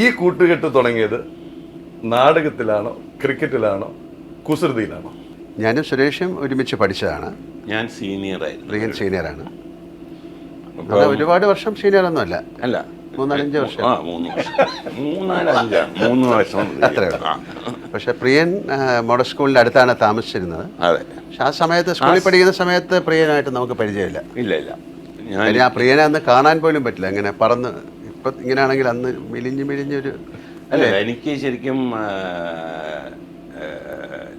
ഈ കൂട്ടുകെട്ട് തുടങ്ങിയത് നാടകത്തിലാണോ ക്രിക്കറ്റിലാണോ കുസൃതിയിലാണോ? ഞാനും സുരേഷും ഒരുമിച്ച് പഠിച്ചതാണ്. ഞാൻ സീനിയർ പ്രിയൻ സീനിയറാണ് ഒരുപാട് വർഷം സീനിയർ ഒന്നുമല്ല അല്ല. മൂന്നാലഞ്ച് വർഷം. ആ മൂന്ന് വർഷം. അത്രേ. പക്ഷെ പ്രിയൻ മോഡൽ സ്കൂളിന്റെ അടുത്താണ് താമസിച്ചിരുന്നത്. അതെ. പക്ഷെ ആ സമയത്ത് സ്കൂളിൽ പഠിക്കുന്ന സമയത്ത് പ്രിയനായിട്ട് നമുക്ക് പരിചയമില്ല. ഇല്ല ഇല്ല. ഞാൻ ആ പ്രിയനെ അന്ന് കാണാൻ പോലും പറ്റില്ല. അങ്ങനെ പറന്ന് ഇപ്പം ഇങ്ങനെയാണെങ്കിൽ അന്ന് മെലിഞ്ഞ് മെലിഞ്ഞൊരു അല്ല? എനിക്ക് ശരിക്കും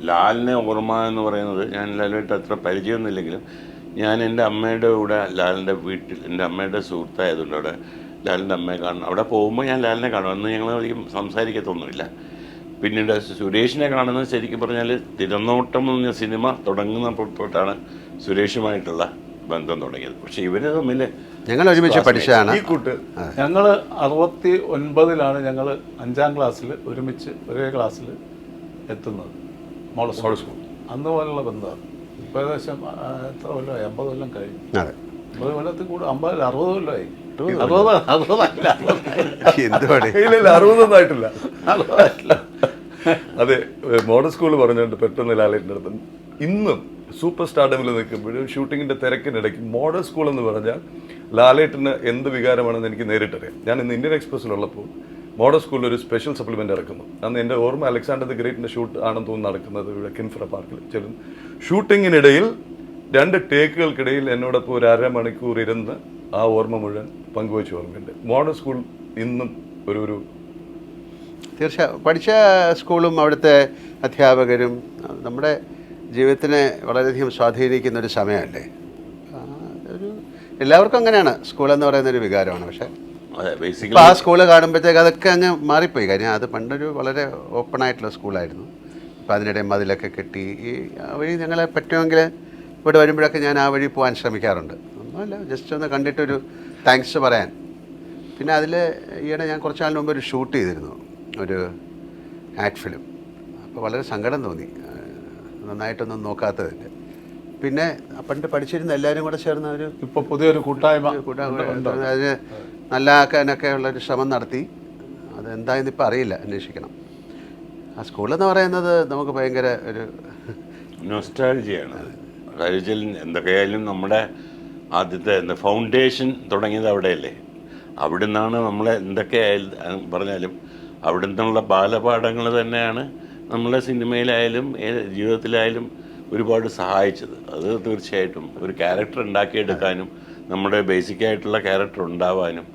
ലാലിനെ ഓർമ്മ എന്ന് പറയുന്നത് ഞാൻ ലാലുമായിട്ട് അത്ര പരിചയമൊന്നുമില്ലെങ്കിലും ഞാൻ എന്റെ അമ്മയുടെ കൂടെ ലാലിന്റെ വീട്ടിൽ എന്റെ അമ്മയുടെ സുഹൃത്തായതുകൊണ്ട് അവിടെ ലാലിന്റെ അമ്മയെ കാണണം. അവിടെ പോകുമ്പോൾ ഞാൻ ലാലിനെ കാണും. അന്ന് ഞങ്ങൾ അധികം സംസാരിക്കത്തൊന്നുമില്ല. പിന്നീട് സുരേഷിനെ കാണുന്നത് ശരിക്കും പറഞ്ഞാൽ തിരനോട്ടം എന്ന സിനിമ തുടങ്ങുന്നപ്പോൾ തൊട്ടാണ് സുരേഷുമായിട്ടുള്ള ബന്ധം തുടങ്ങിയത്. പക്ഷേ ഇവർ തമ്മിൽ ഞങ്ങൾ ഒരുമിച്ച് പഠിച്ചാണ് ഈ കൂട്ട് ഞങ്ങൾ അറുപത്തി ഒൻപതിലാണ് ഞങ്ങൾ അഞ്ചാം ക്ലാസ്സിൽ ഒരുമിച്ച് ഒരേ ക്ലാസ്സിൽ എത്തുന്നത്. മോളസ് സ്കൂൾ സ്കൂൾ അന്ന് പോലുള്ള ബന്ധമാണ്. ഇപ്പോൾ ഏകദേശം എത്ര കൊല്ലമായി? അമ്പത് കൊല്ലം കഴിഞ്ഞു. അമ്പത് കൊല്ലത്തിൽ കൂടെ അമ്പത് അറുപത് കൊല്ലമായി. അറുപത് അറുപതല്ല ഇല്ല ഇല്ല അറുപതൊന്നും ആയിട്ടില്ല. അറുപതല്ല അതെ മോഡൽ സ്കൂൾ പറഞ്ഞുകൊണ്ട് പെട്ടെന്ന് ലാലേട്ടിന്റെ അടുത്ത് ഇന്നും സൂപ്പർ സ്റ്റാർഡമിൽ നിൽക്കുമ്പോഴും ഷൂട്ടിങ്ങിന്റെ തിരക്കിനിടയ്ക്ക് മോഡൽ സ്കൂൾ എന്ന് പറഞ്ഞാൽ ലാലേട്ടിന് എന്ത് വികാരമാണെന്ന് എനിക്ക് നേരിട്ടറിയാം. ഞാൻ ഇന്ന് ഇന്ത്യൻ എക്സ്പ്രസ്സിലുള്ളപ്പോൾ മോഡൽ സ്കൂളിൽ ഒരു സ്പെഷ്യൽ സപ്ലിമെന്റ് ഇറക്കുന്നു. അന്ന് എന്റെ ഓർമ്മ അലക്സാണ്ടർ ദി ഗ്രേറ്റിന്റെ ഷൂട്ട് ആണെന്ന് തോന്നുന്നു നടക്കുന്നത് ഇവിടെ കിൻഫ്ര പാർക്കിൽ. ചെല്ലും. ഷൂട്ടിങ്ങിനിടയിൽ രണ്ട് ടേക്കുകൾക്കിടയിൽ എന്നോടൊപ്പം ഒരു അരമണിക്കൂർ ഇരുന്ന് ആ ഓർമ്മ മുഴുവൻ പങ്കുവെച്ച ഓർമ്മയുണ്ട്. മോഡൽ സ്കൂൾ ഇന്നും ഒരു ഒരു തീർച്ചയായും പഠിച്ച സ്കൂളും അവിടുത്തെ അധ്യാപകരും നമ്മുടെ ജീവിതത്തിനെ വളരെയധികം സ്വാധീനിക്കുന്ന ഒരു സമയമല്ലേ? ഒരു എല്ലാവർക്കും അങ്ങനെയാണ്. സ്കൂൾ എന്ന് പറയുന്ന ഒരു വികാരമാണ്. പക്ഷേ ആ സ്കൂൾ കാണുമ്പോഴത്തേക്ക് അതൊക്കെ അങ്ങ് മാറിപ്പോയി. കാര്യം അത് പണ്ടൊരു വളരെ ഓപ്പൺ ആയിട്ടുള്ള സ്കൂളായിരുന്നു അപ്പോൾ അതിനിടെ മതിലൊക്കെ കെട്ടി ഈ ആ വഴി ഞങ്ങളെ പറ്റുമെങ്കിൽ ഇവിടെ വരുമ്പോഴൊക്കെ ഞാൻ ആ വഴി പോകാൻ ശ്രമിക്കാറുണ്ട്. ഒന്നുമല്ല ജസ്റ്റ് ഒന്ന് കണ്ടിട്ടൊരു താങ്ക്സ് പറയാൻ. പിന്നെ അതിൽ ഈയിടെ ഞാൻ കുറച്ച് നാളിന് മുമ്പ് ഒരു ഷൂട്ട് ചെയ്തിരുന്നു. ഒരു ആക്ട് ഫിലിം അപ്പോൾ വളരെ സങ്കടം തോന്നി. നന്നായിട്ടൊന്നും നോക്കാത്തതിന്റെ പിന്നെ പണ്ട് പഠിച്ചിരുന്ന എല്ലാവരും കൂടെ ചേർന്ന് ഒരു ഇപ്പോൾ പുതിയൊരു കൂട്ടായ്മ കൂട്ടായ്മ അതിന് ഉള്ള ഉള്ളൊരു ശ്രമം നടത്തി. അതെന്തായെന്ന് ഇപ്പം അറിയില്ല അന്വേഷിക്കണം. ആ സ്കൂളെന്ന് പറയുന്നത് നമുക്ക് ഭയങ്കര ഒരു നൊസ്റ്റാൾജിയാണ് കാര്യം എന്തൊക്കെയായാലും നമ്മുടെ ആദ്യത്തെ എന്താ ഫൗണ്ടേഷൻ തുടങ്ങിയത് അവിടെയല്ലേ? അവിടുന്നാണ് നിന്നാണ് നമ്മളെ എന്തൊക്കെയായാലും പറഞ്ഞാലും അവിടുന്നുള്ള നിന്നുള്ള ബാലപാഠങ്ങൾ തന്നെയാണ് നമ്മളെ സിനിമയിലായാലും ജീവിതത്തിലായാലും ഒരുപാട് സഹായിച്ചത്. അത് തീർച്ചയായിട്ടും ഒരു ക്യാരക്ടർ ഉണ്ടാക്കിയെടുക്കാനും നമ്മുടെ ബേസിക് ആയിട്ടുള്ള ക്യാരക്ടർ ഉണ്ടാവാനും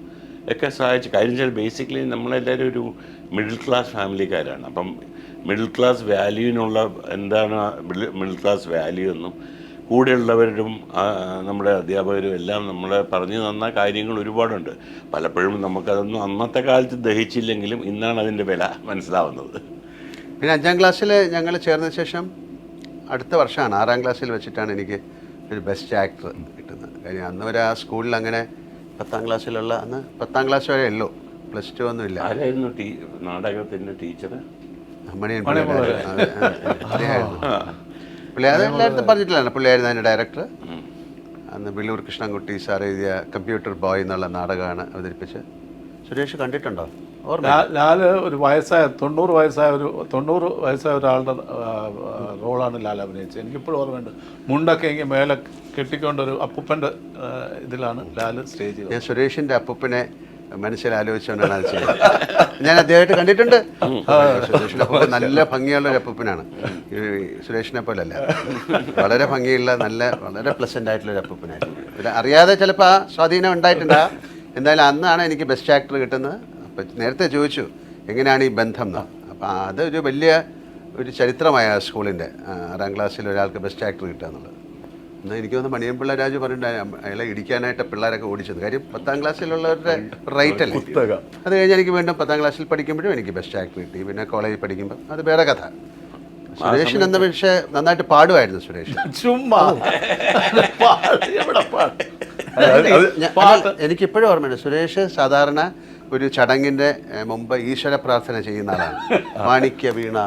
ഒക്കെ സഹായിച്ചു. കാര്യം വെച്ചാൽ ബേസിക്കലി നമ്മളെല്ലാവരും ഒരു മിഡിൽ ക്ലാസ് ഫാമിലിക്കാരാണ് അപ്പം മിഡിൽ ക്ലാസ് വാല്യൂവിനുള്ള എന്താണ് മിഡിൽ ക്ലാസ് വാല്യൂ എന്നും കൂടെയുള്ളവരും നമ്മുടെ അധ്യാപകരും എല്ലാം നമ്മളെ പറഞ്ഞു തന്ന കാര്യങ്ങൾ ഒരുപാടുണ്ട്. പലപ്പോഴും നമുക്കതൊന്നും അന്നത്തെ കാലത്ത് ദഹിച്ചില്ലെങ്കിലും ഇന്നാണ് അതിന്റെ വില മനസ്സിലാവുന്നത്. പിന്നെ അഞ്ചാം ക്ലാസ്സിൽ ഞങ്ങൾ ചേർന്ന ശേഷം അടുത്ത വർഷമാണ് ആറാം ക്ലാസ്സിൽ വെച്ചിട്ടാണ് എനിക്ക് ഒരു ബെസ്റ്റ് ആക്ടർ കിട്ടുന്നത്. കാര്യം അന്ന് വരെ ആ സ്കൂളിൽ അങ്ങനെ പത്താം ക്ലാസ്സിലുള്ള അന്ന് പത്താം ക്ലാസ് വരെ ഉള്ളൂ. പ്ലസ് ടു ഒന്നും ഇല്ല. ആരായിരുന്നു നാടകത്തിന്റെ ടീച്ചർ മണിയൻ പുള്ളി അത് എല്ലായിടത്തും പറഞ്ഞിട്ടില്ലാണ് പുള്ളിയായിരുന്നു അതിന്റെ ഡയറക്ടർ അന്ന് വെള്ളൂർ കൃഷ്ണൻകുട്ടി സാർ എഴുതിയ കമ്പ്യൂട്ടർ ബോയ് എന്നുള്ള നാടകമാണ് അവതരിപ്പിച്ച് സുരേഷ് കണ്ടിട്ടുണ്ടോ? ലാൽ ഒരു വയസ്സായ തൊണ്ണൂറ് വയസ്സായ ഒരു തൊണ്ണൂറ് വയസ്സായ ഒരാളുടെ റോളാണ് ലാൽ അഭിനയിച്ചത്. എനിക്കിപ്പോഴും ഓർമ്മയുണ്ട്. മുണ്ടൊക്കെ എങ്കിൽ മേലെ കെട്ടിക്കൊണ്ടൊരു അപ്പൂപ്പന്റെ ഇതിലാണ് ലാൽ സ്റ്റേജ് ഞാൻ സുരേഷിന്റെ അപ്പൂപ്പനെ മനസ്സിൽ ആലോചിച്ചുകൊണ്ടാണ് അത് ചെയ്തത്. ഞാൻ അദ്ദേഹമായിട്ട് കണ്ടിട്ടുണ്ട്. സുരേഷിന്റെ അപ്പൂപ്പൻ നല്ല ഭംഗിയുള്ള ഒരു അപ്പൂപ്പനാണ്. ഈ സുരേഷിനെ പോലല്ല. വളരെ ഭംഗിയുള്ള നല്ല വളരെ പ്ലസന്റ് ആയിട്ടുള്ള ഒരു അപ്പൂപ്പനായിരുന്നു. അറിയാതെ ചിലപ്പോൾ ആ സ്വാധീനം ഉണ്ടായിട്ടുണ്ടാ എന്തായാലും അന്നാണ് എനിക്ക് ബെസ്റ്റ് ആക്ടർ കിട്ടുന്നത്. അപ്പം നേരത്തെ ചോദിച്ചു എങ്ങനെയാണ് ഈ ബന്ധം? എന്ന്. അപ്പം അതൊരു വലിയ ഒരു ചരിത്രമായ ആ സ്കൂളിന്റെ ആറാം ക്ലാസ്സിൽ ഒരാൾക്ക് ബെസ്റ്റ് ആക്ടർ കിട്ടുക എന്നുള്ളത്. എന്നാൽ എനിക്ക് തോന്നുന്നു മണിയൻപിള്ള രാജു പറഞ്ഞിട്ടുണ്ട് അയാളെ ഇടിക്കാനായിട്ട് പിള്ളേരൊക്കെ ഓടിച്ചത് കാര്യം പത്താം ക്ലാസ്സിലുള്ളവരുടെ റൈറ്റ് അല്ലേ? അത് കഴിഞ്ഞ് എനിക്ക് വീണ്ടും പത്താം ക്ലാസ്സിൽ പഠിക്കുമ്പോഴും എനിക്ക് ബെസ്റ്റ് ആക്ടർ കിട്ടി. പിന്നെ കോളേജിൽ പഠിക്കുമ്പോൾ അത് വേറെ കഥ. സുരേഷൻ എന്ന പക്ഷേ നന്നായിട്ട് പാടുമായിരുന്നു സുരേഷ്. ചുമ്മാ. എനിക്കിപ്പോഴും ഓർമ്മയുണ്ട് സുരേഷ് സാധാരണ ഒരു ചടങ്ങിന്റെ മുമ്പ് ഈശ്വര പ്രാർത്ഥന ചെയ്യുന്ന ആളാണ്. മാണിക്യ വീണ.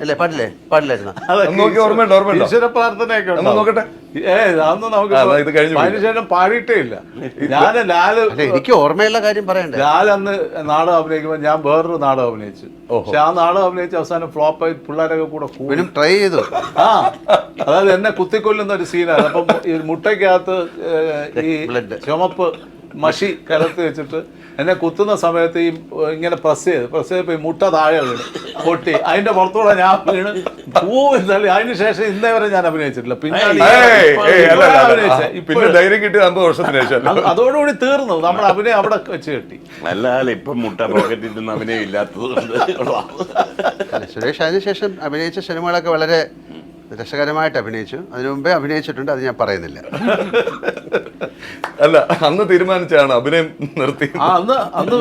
അല്ലേ പാടില്ലേ? പാടില്ലായിരുന്നു? ഈശ്വര പ്രാർത്ഥനയൊക്കെ നോക്കട്ടെ. ഏ നമുക്ക്. അതിനുശേഷം പാടിയിട്ടേ ഇല്ല. ഞാൻ ലാൽ അല്ല എനിക്ക് ഓർമ്മയുള്ള കാര്യം പറയണ്ടേ? ലാൽ അന്ന് നാടകം അഭിനയിക്കുമ്പോൾ ഞാൻ വേറൊരു നാടകം അഭിനയിച്ചു. ഓഹോ. പക്ഷെ ആ നാടകം അഭിനയിച്ച അവസാനം ഫ്ലോപ്പായി പിള്ളേരൊക്കെ കൂടെ കൂടി. ട്രൈ ചെയ്തു. ആ അതായത് എന്നെ കുത്തിക്കൊല്ലുന്ന ഒരു സീനാണ് അപ്പം ഈ മുട്ടയ്ക്കകത്ത് ഈ. ചുമപ്പ് മഷി കലർത്തി വെച്ചിട്ട് എന്നെ കുത്തുന്ന സമയത്ത് ഈ ഇങ്ങനെ പ്രസ് ചെയ്ത് പ്രസ് ചെയ്തപ്പോൾ ഈ മുട്ട താഴെ വീണ് പൊട്ടി. അതിന്റെ പുറത്തൂടെ ഞാൻ വീണ്. പൂ എന്നല്ല അതിന് ശേഷം ഇന്നേ വരെ ഞാൻ അഭിനയിച്ചിട്ടില്ല. പിന്നെ ധൈര്യം കിട്ടി അമ്പത് വർഷത്തിന് ശേഷം അതോടുകൂടി തീർന്നു. നമ്മൾ അഭിനയം അവിടെ വെച്ച് കെട്ടി. നല്ല ഇപ്പൊ ഇപ്പം മുട്ട പോക്കറ്റിൽ നിന്ന് അഭിനയം ഇല്ലാത്തത് സുരേഷ് അതിനുശേഷം അഭിനയിച്ച സിനിമകളൊക്കെ വളരെ രസകരമായിട്ട് അഭിനയിച്ചു. അതിനു മുമ്പേ അഭിനയിച്ചിട്ടുണ്ട് അത് ഞാൻ പറയുന്നില്ല. അല്ല അന്ന് തീരുമാനിച്ചാണ് അഭിനയം നിർത്തി. ആ അന്ന് അന്ന്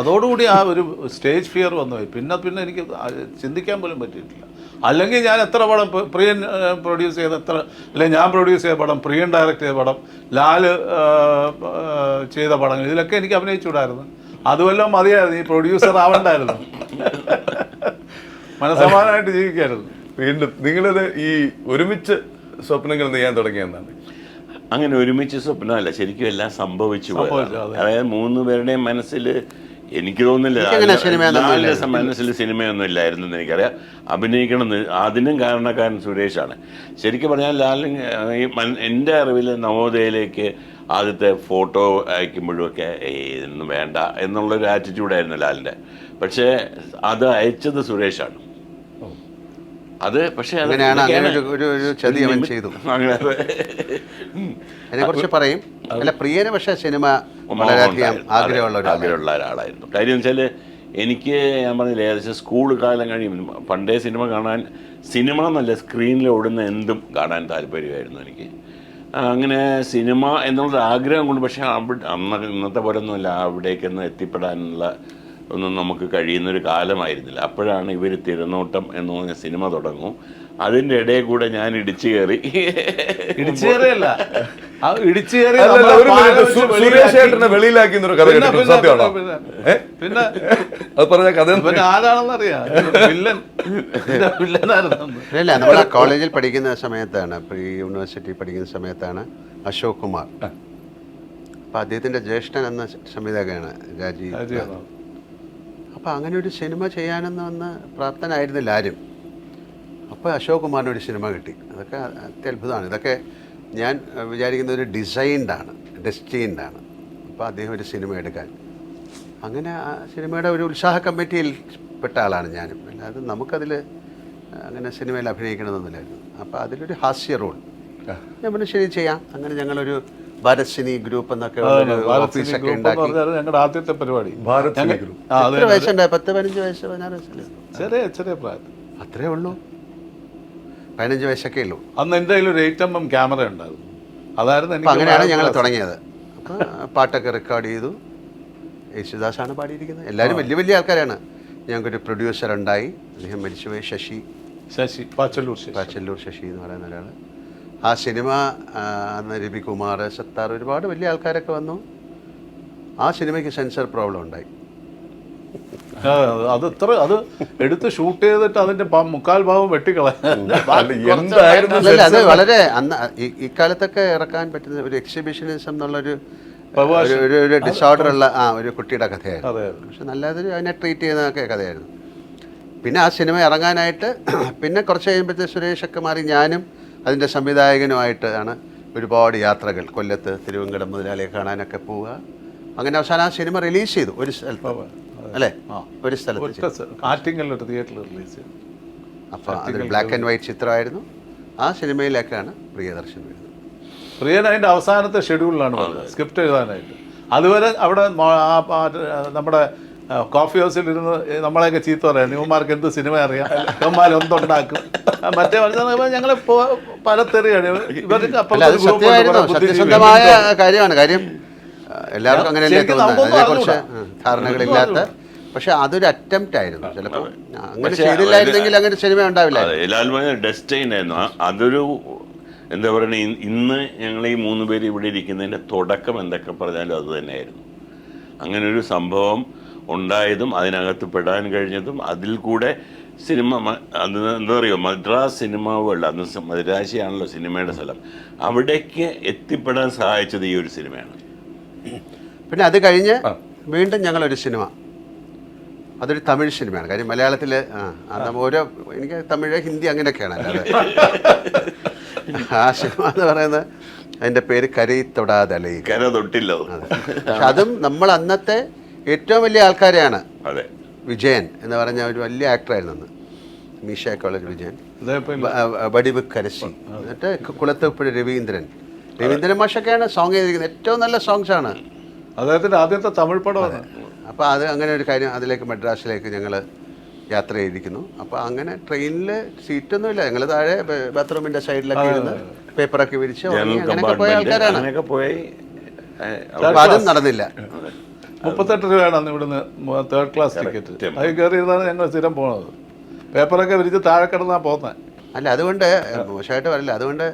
അതോടുകൂടി ആ ഒരു സ്റ്റേജ് ഫിയർ വന്നുപോയി. പിന്നെ പിന്നെ എനിക്ക് ചിന്തിക്കാൻ പോലും പറ്റിയിട്ടില്ല. അല്ലെങ്കിൽ ഞാൻ എത്ര പടം പ്രിയൻ പ്രൊഡ്യൂസ് ചെയ്ത എത്ര അല്ലെങ്കിൽ ഞാൻ പ്രൊഡ്യൂസ് ചെയ്ത പടം പ്രിയൻ ഡയറക്റ്റ് ചെയ്ത പടം ലാൽ ചെയ്ത പടങ്ങൾ ഇതിലൊക്കെ എനിക്ക് അഭിനയിച്ചുകൂടായിരുന്നു. അതുമെല്ലാം മതിയായിരുന്നു ഈ പ്രൊഡ്യൂസർ ആവണ്ടായിരുന്നു. മനസ്സമാനമായിട്ട് ജീവിക്കായിരുന്നു. വീണ്ടും നിങ്ങളത് ഈ ഒരുമിച്ച് സ്വപ്നങ്ങൾ നെയ്യാൻ തുടങ്ങിയെന്നാണ് അങ്ങനെ ഒരുമിച്ച് സ്വപ്നമല്ല ശരിക്കും എല്ലാം സംഭവിച്ചു. അതായത് മൂന്ന് പേരുടെയും മനസ്സിൽ എനിക്ക് തോന്നുന്നില്ല. മനസ്സിൽ സിനിമയൊന്നും ഇല്ലായിരുന്നു എന്ന് എനിക്കറിയാം. അഭിനയിക്കണം എന്ന് അതിനും കാരണക്കാരൻ സുരേഷാണ്. ശരിക്കും പറഞ്ഞാൽ ലാലിൻ ഈ മൻ- എന്റെ അറിവിൽ നവോദയയിലേക്ക് ആദ്യത്തെ ഫോട്ടോ അയക്കുമ്പോഴുമൊക്കെ "ഏയ് ഇതൊന്നും വേണ്ട എന്നുള്ളൊരു ആറ്റിറ്റ്യൂഡായിരുന്നു ലാലിന്റെ പക്ഷേ അത് അയച്ചത് സുരേഷാണ്. അത് പക്ഷേ അങ്ങനെയാണ് അങ്ങനെ ഒരു- ഒരു ചതി അവൻ ചെയ്തു അതിനെക്കുറിച്ച് പറയും. അല്ല പ്രിയന് പക്ഷേ സിനിമ വളരെയധികം ആഗ്രഹമുള്ള ഒരു ആഗ്രഹമുള്ള ഒരാളായിരുന്നു കാര്യം വെച്ചാൽ എനിക്ക് ഞാൻ പറഞ്ഞില്ല ഏകദേശം സ്കൂൾ കാലം കഴിയും പണ്ടേ സിനിമ കാണാൻ സിനിമ എന്നല്ല സ്ക്രീനിൽ ഓടുന്ന എന്തും കാണാൻ താല്പര്യമായിരുന്നു എനിക്ക്. അങ്ങനെ സിനിമ എന്നുള്ളൊരു ആഗ്രഹം കൊണ്ട് പക്ഷേ അവിടെ അന്ന് ഇന്നത്തെ പോലെ ഒന്നുമില്ല അവിടേക്കൊന്നും എത്തിപ്പെടാനുള്ള ഒന്നും നമുക്ക് കഴിയുന്നൊരു കാലമായിരുന്നില്ല. അപ്പോഴാണ് ഇവർ തിരുനോട്ടം എന്ന് പറഞ്ഞ സിനിമ തുടങ്ങും. അതിന്റെ ഇടയിൽ കൂടെ ഞാൻ ഇടിച്ചു കയറി. ഇടിച്ചു കയറിയല്ല. ഇടിച്ചു കയറി. വെളിയിലാക്കി. പിന്നെ, സത്യമാണോ? പിന്നെ, അത് പറഞ്ഞ കഥ ആരാണെന്നറിയാം. വില്ലൻ. വില്ലനായിരുന്നു. അല്ല നമ്മൾ കോളേജിൽ പഠിക്കുന്ന സമയത്താണ് പ്രീ യൂണിവേഴ്സിറ്റി പഠിക്കുന്ന സമയത്താണ് അശോക് കുമാർ. അപ്പം അദ്ദേഹത്തിന്റെ ജ്യേഷ്ഠൻ എന്ന സംവിധായകനാണ് രാജീവ്. രാജീവ്. അപ്പോൾ അങ്ങനെ ഒരു സിനിമ ചെയ്യാനെന്ന് വന്ന പ്രാപ്തനായിരുന്നില്ല ആരും. അപ്പോൾ അശോക് കുമാറിന് ഒരു സിനിമ കിട്ടി. അതൊക്കെ അത്യത്ഭുതമാണ്. ഇതൊക്കെ ഞാൻ വിചാരിക്കുന്ന വിചാരിക്കുന്നത് ഒരു ഡിസൈൻഡാണ് ആണ് ഡെസ്റ്റീൻഡ് ആണ് അപ്പോൾ അദ്ദേഹം ഒരു സിനിമ എടുക്കാൻ. അങ്ങനെ ആ സിനിമയുടെ ഒരു ഉത്സാഹ കമ്മിറ്റിയിൽ പെട്ട ആളാണ് ഞാനും. അല്ലാതെ നമുക്കതിൽ അങ്ങനെ സിനിമയിൽ അഭിനയിക്കണമെന്നില്ലായിരുന്നു അപ്പോൾ അതിലൊരു ഹാസ്യ റോൾ. ഞാൻ പറഞ്ഞു ശരി ചെയ്യാം. അങ്ങനെ ഞങ്ങളൊരു ഭാരത് സിനി ഗ്രൂപ്പ് എന്നൊക്കെ ഓഫീസൊക്കെ ഉണ്ടാക്കി. ഞങ്ങളുടെ ആദ്യത്തെ പരിപാടി. എത്ര. വയസ്സുണ്ടായി? പത്ത് പതിനഞ്ച് വയസ്സ് പതിനാറ് ചെറിയ ചെറിയ പ്രായത്തിൽ. അത്രേ ഉള്ളൂ. പതിനഞ്ച് വയസ്സൊക്കെ ഉള്ളൂ. അന്ന് എന്റെ കയ്യിൽ ഒരു എയ്റ്റ് എം എം ക്യാമറ ഉണ്ടായിരുന്നു. അതായിരുന്നു അങ്ങനെയാണ് ഞങ്ങൾ. തുടങ്ങിയത്. അപ്പോൾ പാട്ടൊക്കെ റെക്കോർഡ് ചെയ്തു. യേശുദാസാണ് പാടിയിരിക്കുന്നത്. എല്ലാവരും വലിയ വലിയ ആൾക്കാരാണ്. ഞങ്ങൾക്കൊരു പ്രൊഡ്യൂസർ ഉണ്ടായി. അദ്ദേഹം മരിച്ചുപോയി. ശശി. ശശി. പാച്ചല്ലൂർ ശശി. പാച്ചല്ലൂർ ശശി എന്ന് പറയുന്ന ഒരാൾ ആ സിനിമ അന്ന് രവികുമാർ സത്താർ ഒരുപാട് വലിയ ആൾക്കാരൊക്കെ വന്നു. ആ സിനിമയ്ക്ക് സെൻസർ പ്രോബ്ലം ഉണ്ടായി. അത് ഇത്ര അത് എടുത്ത് ഷൂട്ട് ചെയ്തിട്ട് അതിന്റെ മുക്കാൽ ഭാഗം വെട്ടിക്കളയാം അല്ല, എന്തായിരുന്നു അല്ലല്ല അത് വളരെ അന്ന് ഇക്കാലത്തൊക്കെ ഇറക്കാൻ പറ്റുന്ന ഒരു എക്സിബിഷനിസം എന്നുള്ളൊരു ഒരു- ഡിസോർഡർ ഉള്ള ആ ഒരു കുട്ടിയുടെ കഥയായിരുന്നു. പക്ഷെ നല്ലതൊരു അതിനെ ട്രീറ്റ് ചെയ്യുന്നതൊക്കെ കഥയായിരുന്നു. പിന്നെ ആ സിനിമ ഇറങ്ങാനായിട്ട് പിന്നെ കുറച്ച് കഴിയുമ്പോഴത്തെ സുരേഷൊക്കെ മാറി ഞാനും അതിന്റെ സംവിധായകനുമായിട്ട് ആണ് ഒരുപാട് യാത്രകൾ. കൊല്ലത്ത് തിരുവങ്കടം മുതലാളിയെ കാണാനൊക്കെ പോവുക. അങ്ങനെ അവസാനം ആ സിനിമ റിലീസ് ചെയ്തു. ഒരു സ്ഥലത്ത്. അല്ലേ? ഒരു സ്ഥലത്ത് ആറ്റിങ്ങലിലൊരു തിയേറ്ററിൽ റിലീസ് ചെയ്തു. അപ്പോൾ അതൊരു ബ്ലാക്ക് ആൻഡ് വൈറ്റ് ചിത്രമായിരുന്നു. ആ സിനിമയിലേക്കാണ് പ്രിയദർശൻ വരുന്നത്. പ്രിയൻ അതിന്റെ അവസാനത്തെ ഷെഡ്യൂളിലാണ് വന്നത്. സ്ക്രിപ്റ്റ് എഴുതാനായിട്ട്. അതുവരെ അവിടെ നമ്മുടെ കോഫി ഹൗസിൽ ഇരുന്ന് നമ്മളെയൊക്കെ ചീത്ത പറയാം. ന്യൂമാർക്ക് എന്ത് സിനിമ അറിയാം? ഇവന്മാർ മറ്റേ ഞങ്ങൾ പല തെറിയാണ്. ഇവർക്ക്. സത്യസന്ധമായ കാര്യമാണ്. കാര്യം എല്ലാവർക്കും അങ്ങനെ തോന്നുന്നത്. അതിനെക്കുറിച്ച് ധാരണകളില്ലാത്ത പക്ഷെ അതൊരു അറ്റംപ്റ്റ് ആയിരുന്നു. ചിലപ്പോൾ അങ്ങനെ ചെയ്തില്ലായിരുന്നെങ്കിൽ അങ്ങനെ സിനിമ ഉണ്ടാവില്ല ഡെസ്റ്റൈൻ ആയിരുന്നു അതൊരു എന്താ പറയുക ഇന്ന് ഞങ്ങൾ ഈ മൂന്ന് പേര് ഇവിടെ ഇരിക്കുന്നതിന്റെ തുടക്കം എന്തൊക്കെ പറഞ്ഞാലും അത് തന്നെയായിരുന്നു. അങ്ങനെ ഒരു സംഭവം ഉണ്ടായതും അതിനകത്ത് പെടാൻ കഴിഞ്ഞതും അതിൽ കൂടെ സിനിമ അത് എന്താ പറയുക മദ്രാസ് സിനിമ വേൾഡ് അന്ന് മദ്രാശിയാണല്ലോ സിനിമയുടെ സ്ഥലം. അവിടേക്ക് എത്തിപ്പെടാൻ സഹായിച്ചത് ഈ ഒരു സിനിമയാണ്. പിന്നെ അത് കഴിഞ്ഞ് വീണ്ടും ഞങ്ങളൊരു സിനിമ. അതൊരു തമിഴ് സിനിമയാണ്. കാര്യം മലയാളത്തിൽ ഓരോ എനിക്ക് തമിഴ് ഹിന്ദി അങ്ങനെയൊക്കെയാണ് അല്ലാതെ. ആ സിനിമ എന്ന് പറയുന്നത് അതിന്റെ പേര് കരയി തൊടാതെ അലയുക. കര തൊട്ടില്ല. അത്. അതും നമ്മൾ അന്നത്തെ ഏറ്റവും വലിയ ആൾക്കാരെയാണ്. അതെ. വിജയൻ എന്ന് പറഞ്ഞ ഒരു വലിയ ആക്ടറായിരുന്നു അന്ന്. മീഷ കോളേജ് വിജയൻ. ഇതേപോലെ ബ- ആ, വടിവ് കരശി എന്നിട്ട് കുളത്തുപ്പുഴ രവീന്ദ്രൻ. രവീന്ദ്രൻ മാഷൊക്കെയാണ് സോങ് ചെയ്തിരിക്കുന്നത് ഏറ്റവും നല്ല സോങ്സ് ആണ്. അദ്ദേഹത്തിന്റെ ആദ്യത്തെ തമിഴ് പടമാണ്. അപ്പോൾ അത് അങ്ങനെ ഒരു കാര്യം അതിലേക്ക് മദ്രാസിലേക്ക് ഞങ്ങൾ യാത്ര ചെയ്തിരിക്കുന്നു. അപ്പോൾ അങ്ങനെ ട്രെയിനിൽ സീറ്റൊന്നുമില്ല. ഞങ്ങൾ താഴെ ബാത്റൂമിന്റെ സൈഡിലൊക്കെ ഇരുന്ന് പേപ്പറൊക്കെ വിരിച്ച് അങ്ങനെയൊക്കെ പോയ ആൾക്കാരാണ് അതും നടന്നില്ല. മുപ്പത്തെട്ട് രൂപയാണ് അന്ന് ഇവിടുന്ന് തേർഡ് ക്ലാസ് ടിക്കറ്റ് അത് കയറിയിരുന്നാണ് ഞങ്ങൾ സ്ഥിരം പോണത്. പേപ്പറൊക്കെ വിരിച്ച് താഴെ കിടന്നാണ് പോകുന്നത് അല്ല അതുകൊണ്ട് മോശമായിട്ട് പറയില്ല. അതുകൊണ്ട്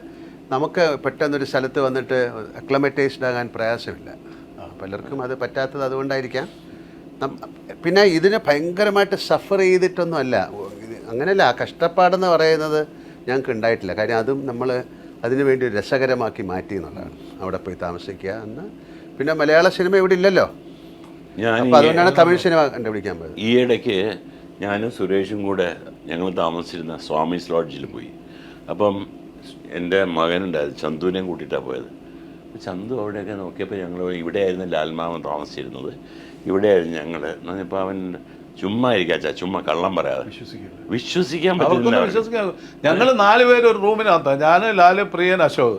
നമുക്ക് പെട്ടെന്നൊരു സ്ഥലത്ത് വന്നിട്ട് അക്ലമറ്റൈസ്ഡ് ആകാൻ പ്രയാസമില്ല. പലർക്കും അത് പറ്റാത്തത് അതുകൊണ്ടായിരിക്കാം. പിന്നെ ഇതിന് ഭയങ്കരമായിട്ട് സഫർ ചെയ്തിട്ടൊന്നും അല്ല. അങ്ങനെയല്ല ആ കഷ്ടപ്പാടെന്ന് പറയുന്നത് ഞങ്ങൾക്ക് ഉണ്ടായിട്ടില്ല. കാര്യം അതും നമ്മൾ അതിനു വേണ്ടി രസകരമാക്കി മാറ്റി എന്നുള്ളതാണ്. അവിടെ പോയി താമസിക്കുക എന്ന്. പിന്നെ മലയാള സിനിമ ഇവിടെ ഇല്ലല്ലോ? ഞാൻ അതുകൊണ്ടാണ് തമിഴ് സിനിമ കണ്ടുപിടിക്കാൻ പോയത്. ഈ ഇടയ്ക്ക് ഞാനും സുരേഷും കൂടെ ഞങ്ങൾ താമസിച്ചിരുന്ന സ്വാമീസ് ലോഡ്ജിൽ പോയി. അപ്പം എന്റെ മകനുണ്ടായിരുന്നു ചന്തുവിനെയും കൂട്ടിയിട്ടാണ് പോയത്. ചന്തു അവിടെയൊക്കെ നോക്കിയപ്പോൾ ഞങ്ങൾ ഇവിടെയായിരുന്നു ലാൽമാമൻ താമസിച്ചിരുന്നത്. ഇവിടെയായിരുന്നു ഞങ്ങൾ എന്നിപ്പോൾ അവൻ ചുമ്മാ ഇരിക്കാ ചുമ്മാ കള്ളം പറയാതെ. വിശ്വസിക്കാൻ പറ്റില്ല ഞങ്ങൾ നാല് പേര് ഒരു റൂമിനകത്താണ് ഞാൻ ലാൽ പ്രിയൻ അശോക്.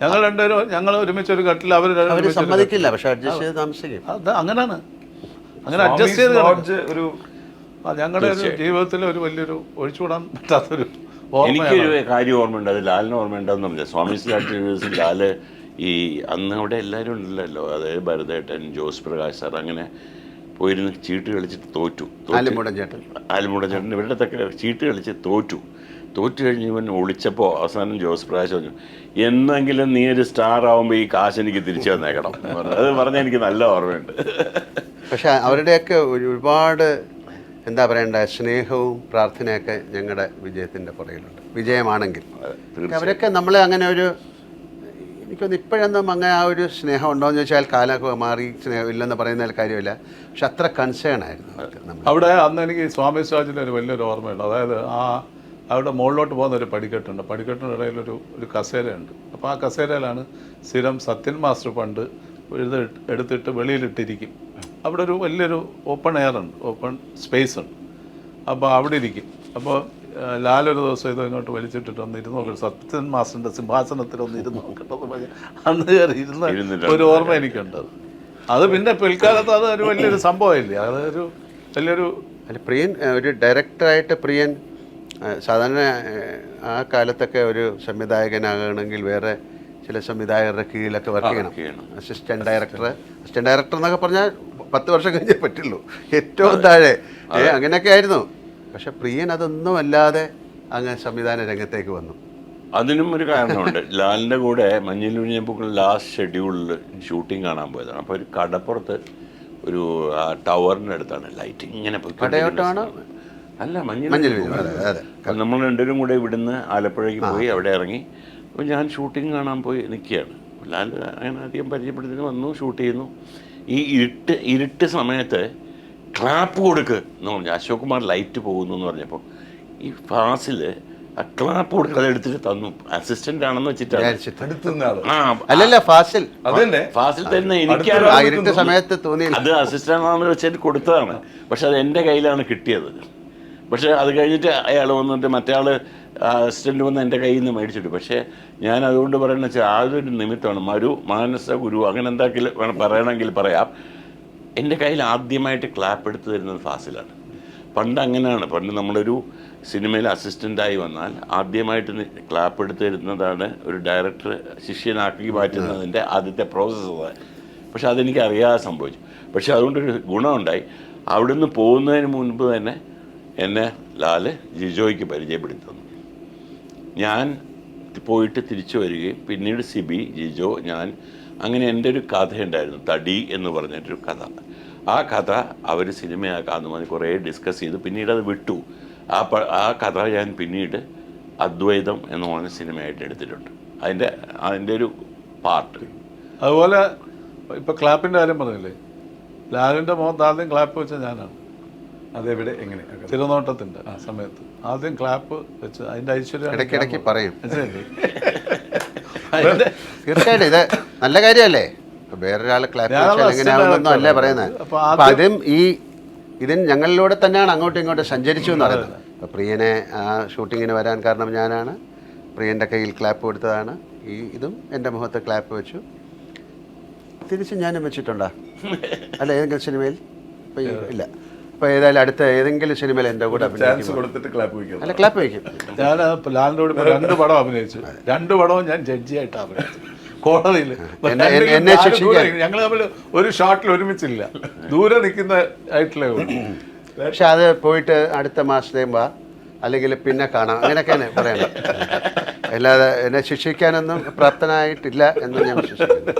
ഞങ്ങൾ രണ്ടുപേരും ഞങ്ങൾ ഒരുമിച്ച് ഒരു കട്ടിൽ അവർ സമ്മതിക്കില്ല പക്ഷെ അഡ്ജസ്റ്റ് ചെയ്ത് താമസിക്കും. അത് അങ്ങനെയാണ് അങ്ങനെ അഡ്ജസ്റ്റ് ചെയ്ത്. ഒരു ഞങ്ങളുടെ ഒരു ജീവിതത്തിൽ ഒരു വലിയൊരു ഒഴിച്ചുകൂടാൻ പറ്റാത്തൊരു എനിക്കൊരു കാര്യം ഓർമ്മയുണ്ട് അത് ലാലിന് ഓർമ്മയുണ്ടെന്ന് പറഞ്ഞാൽ സ്വാമി ലാറ്റ് ലാൽ ഈ അന്ന് അവിടെ എല്ലാവരും ഉണ്ടല്ലോ. അതായത് ഭരതേട്ടൻ ജോസ് പ്രകാശ് സാർ അങ്ങനെ പോയിരുന്ന് ചീട്ട് കളിച്ചിട്ട് തോറ്റു. തോറ്റ് ആലുമുടൻ ചേട്ടൻ. ആലുമുടൻ ചേട്ടൻ ഇവരുടെ തക്ക ചീട്ട് കളിച്ച് തോറ്റു. തോറ്റു കഴിഞ്ഞ് ഇവൻ ഒളിച്ചപ്പോൾ അവസാനം ജോസ് പ്രകാശ് പറഞ്ഞു എന്നെങ്കിലും നീ ഒരു സ്റ്റാർ ആവുമ്പോൾ ഈ കാശ് എനിക്ക് തിരിച്ചു തന്നേക്കണം. എന്ന് പറഞ്ഞു. അത് പറഞ്ഞാൽ എനിക്ക് നല്ല ഓർമ്മയുണ്ട്. പക്ഷെ അവരുടെയൊക്കെ ഒരുപാട് എന്താ പറയണ്ട സ്നേഹവും പ്രാർത്ഥനയൊക്കെ ഞങ്ങളുടെ വിജയത്തിന്റെ പുറകിലുണ്ട്. വിജയമാണെങ്കിൽ. അവരൊക്കെ നമ്മളെ അങ്ങനെ ഒരു എനിക്കൊന്ന് ഇപ്പോഴൊന്നും അങ്ങനെ ആ ഒരു സ്നേഹം ഉണ്ടോ എന്ന് ചോദിച്ചാൽ കാലമൊക്കെ മാറി സ്നേഹം ഇല്ലെന്ന് പറയുന്നതിൽ കാര്യമില്ല. പക്ഷെ അത്ര കൺസേൺ ആയിരുന്നു നമ്മൾ അവിടെ അന്ന് എനിക്ക് സ്വാമി സ്വാജിന്റെ ഒരു വലിയൊരു ഓർമ്മയുണ്ട്. അതായത് ആ അവിടെ മുകളിലോട്ട് പോകുന്ന ഒരു പടിക്കെട്ടുണ്ട്. പടിക്കെട്ടിന്റെ ഇടയിൽ ഒരു ഒരു കസേരയുണ്ട്. അപ്പോൾ ആ കസേരയിലാണ് സ്ഥിരം സത്യൻ മാസ്റ്റർ പണ്ട് എഴുത എടുത്തിട്ട് വെളിയിലിട്ടിരിക്കും. അവിടെ ഒരു വലിയൊരു ഓപ്പൺ എയർ ഉണ്ട് ഓപ്പൺ സ്പേസ് ഉണ്ട്. അപ്പോൾ അവിടെ ഇരിക്കും. അപ്പോൾ ലാലൊരു ദിവസം ഇത് ഇങ്ങോട്ട് വലിച്ചിട്ടിട്ട് ഒന്ന് ഇരുന്ന് നോക്കണം സത്യൻ മാസ്റ്ററിന്റെ സിംഹാസനത്തിൽ ഒന്ന് ഇരുന്ന് നോക്കട്ടെന്ന് പറഞ്ഞ് അന്ന് കയറി ഇരുന്ന് ഒരു ഓർമ്മ എനിക്കുണ്ട്. അത്. അത് പിന്നെ പിൽക്കാലത്ത് അത് ഒരു വലിയൊരു സംഭവമില്ലേ അതൊരു വലിയൊരു അല്ല പ്രിയൻ ഒരു ഡയറക്ടറായിട്ട് പ്രിയൻ സാധാരണ ആ കാലത്തൊക്കെ ഒരു സംവിധായകനാകണമെങ്കിൽ വേറെ ചില സംവിധായകരുടെ കീഴിലൊക്കെ വർക്ക് ചെയ്യണം. അസിസ്റ്റന്റ് ഡയറക്ടർ അസിസ്റ്റന്റ് ഡയറക്ടർ എന്നൊക്കെ പറഞ്ഞാൽ പത്ത് വർഷം കഴിഞ്ഞേ പറ്റുള്ളൂ. ഏറ്റവും താഴെ. അങ്ങനെയൊക്കെ ആയിരുന്നു. പക്ഷെ പ്രിയൻ അതൊന്നും അല്ലാതെ അങ്ങ് സംവിധാന രംഗത്തേക്ക് വന്നു. അതിനും ഒരു കാരണമുണ്ട്. ലാലിന്റെ കൂടെ മഞ്ഞിൽ വിഴിഞ്ഞപ്പോൾ ലാസ്റ്റ് ഷെഡ്യൂളിൽ ഷൂട്ടിംഗ് കാണാൻ പോയതാണ്. അപ്പോൾ ഒരു കടപ്പുറത്ത് ഒരു ടവറിന്റെ ടവറിന്റെ അടുത്താണ്. ലൈറ്റ് ഇങ്ങനെ. അല്ല മഞ്ഞിൽ. നമ്മൾ രണ്ടുപേരും കൂടെ ഇവിടുന്ന് ആലപ്പുഴയ്ക്ക് പോയി അവിടെ ഇറങ്ങി. അപ്പോൾ ഞാൻ ഷൂട്ടിംഗ് കാണാൻ പോയി നിൽക്കുകയാണ്. ലാൽ അങ്ങനെ അധികം പരിചയപ്പെടുത്തി വന്നു ഷൂട്ട് ചെയ്യുന്നു. ഈ ഇരുട്ട് ഇരുട്ട് സമയത്ത് ക്ലാപ്പ് കൊടുക്ക് എന്ന് പറഞ്ഞു. അശോക് കുമാർ ലൈറ്റ് പോകുന്നു എന്ന് പറഞ്ഞപ്പോൾ ഈ ഫാസിൽ ആ ക്ലാപ്പ് കൊടുക്കുക അതെടുത്തിട്ട് തന്നു. അസിസ്റ്റന്റ് ആണെന്ന് വെച്ചിട്ടാണ്. ഫാസിൽ. ഫാസിൽ തന്നെ ആ എനിക്കാണ് ഇരുട്ട് സമയത്ത് തോന്നിയില്ല. അത് അസിസ്റ്റന്റ് ആണെന്ന് വെച്ചിട്ട് കൊടുത്തതാണ്. പക്ഷെ അത് എന്റെ കയ്യിലാണ് കിട്ടിയത്. പക്ഷെ അത് കഴിഞ്ഞിട്ട് അയാൾ വന്നിട്ട് മറ്റേ ആൾ അസിസ്റ്റന്റ് വന്ന് എന്റെ കയ്യിൽ നിന്ന് മേടിച്ചിട്ടു. പക്ഷേ ഞാൻ അതുകൊണ്ട് പറയുന്നത് വെച്ചാൽ ആദ്യമൊരു നിമിത്തമാണ്. മരു മാനസ ഗുരു അങ്ങനെ എന്താക്കിൽ വേണം പറയണമെങ്കിൽ പറയാം. എന്റെ കയ്യിൽ ആദ്യമായിട്ട് ക്ലാപ്പ് എടുത്തു തരുന്നത് ഫാസിലാണ്. പണ്ട് അങ്ങനെയാണ്. പണ്ട് നമ്മളൊരു സിനിമയിൽ അസിസ്റ്റന്റായി വന്നാൽ ആദ്യമായിട്ട് ക്ലാപ്പ് എടുത്ത് തരുന്നതാണ് ഒരു ഡയറക്ടർ ശിഷ്യനാക്കി മാറ്റുന്നതിന്റെ ആദ്യത്തെ പ്രോസസ്സ് അതാണ് പക്ഷെ അതെനിക്ക് അറിയാതെ സംഭവിച്ചു. പക്ഷെ അതുകൊണ്ടൊരു ഗുണമുണ്ടായി. അവിടുന്ന് പോകുന്നതിന് മുൻപ് തന്നെ എന്നെ ലാൽ ജിജോയ്ക്ക് പരിചയപ്പെടുത്തി തന്നു ഞാൻ പോയിട്ട് തിരിച്ചു വരികയും പിന്നീട് സിബി ജിജോ ഞാൻ അങ്ങനെ എന്റെ ഒരു കഥയുണ്ടായിരുന്നു തടി എന്ന് പറഞ്ഞിട്ടൊരു കഥ. ആ കഥ അവർ സിനിമയാക്കാന്ന് പറഞ്ഞ് കുറേ ഡിസ്കസ് ചെയ്തു പിന്നീട് അത് വിട്ടു. ആ ആ കഥ ഞാൻ പിന്നീട് അദ്വൈതം എന്ന് പറഞ്ഞ സിനിമയായിട്ട് എടുത്തിട്ടുണ്ട്. അതിന്റെ അതിന്റെ ഒരു പാർട്ട്. അതുപോലെ ഇപ്പോൾ ക്ലാപ്പിന്റെ കാര്യം പറഞ്ഞില്ലേ? ലാലിന്റെ മുഖത്ത് ആദ്യം ക്ലാപ്പ് വെച്ച ഞാനാണ്. അതെവിടെ? എങ്ങനെ? തിരുനോട്ടത്തിന്റെ സമയത്ത്. ആദ്യം ക്ലാപ്പ് വെച്ച് അതിന്റെ ഐശ്വര്യം ഇടയ്ക്കിടയ്ക്ക് പറയും? തീർച്ചയായിട്ടും ഇത് നല്ല കാര്യമല്ലേ? വേറൊരാൾ വേറൊരാളെ ക്ലാപ്പ് എങ്ങനെയാണെന്നൊന്നും അല്ല പറയുന്നത്. അപ്പൊ അതും ഈ ഇതിന് ഞങ്ങളിലൂടെ തന്നെയാണ് അങ്ങോട്ടും ഇങ്ങോട്ടും സഞ്ചരിച്ചു എന്ന് പറയുന്നത്. അപ്പൊ പ്രിയനെ ആ ഷൂട്ടിങ്ങിന് വരാൻ കാരണം ഞാനാണ്. പ്രിയന്റെ കയ്യിൽ ക്ലാപ്പ് കൊടുത്തതാണ്. ഈ ഇതും എന്റെ മുഖത്ത് ക്ലാപ്പ് വെച്ചു. തിരിച്ച് ഞാനും വെച്ചിട്ടുണ്ടോ? അല്ല ഏതെങ്കിലും സിനിമയിൽ? ഇല്ല. അപ്പൊ ഏതായാലും അടുത്ത ഏതെങ്കിലും സിനിമയിൽ എന്റെ കൂടെ ചാൻസ് കൊടുത്തിട്ട് ക്ലാപ്പ് വയ്ക്കും അല്ല ക്ലാപ്പ് വയ്ക്കും ഞാൻ ഇപ്പൊ ലാലിന്റെ കൂടെ രണ്ട് പടം അഭിനയിച്ചു. രണ്ട് പടവും ഞാൻ ജഡ്ജിയായിട്ട് അഭിനയിച്ചു കോടതിയിൽ എന്നെ-. ഞങ്ങൾ തമ്മിൽ ഒരു ഷോട്ടിൽ ഒരുമിച്ചില്ല. ദൂരെ നിൽക്കുന്ന ആയിട്ടുള്ള ഉള്ളൂ. പക്ഷെ അത് പോയിട്ട് അടുത്ത മാസത്തെയും വാ അല്ലെങ്കിൽ പിന്നെ കാണാം. അങ്ങനെയൊക്കെയാണ് പറയണം. അല്ലാതെ എന്നെ ശിക്ഷിക്കാനൊന്നും പ്രാപ്തനായിട്ടില്ല എന്ന് ഞാൻ വിശ്വസിക്കുന്നു.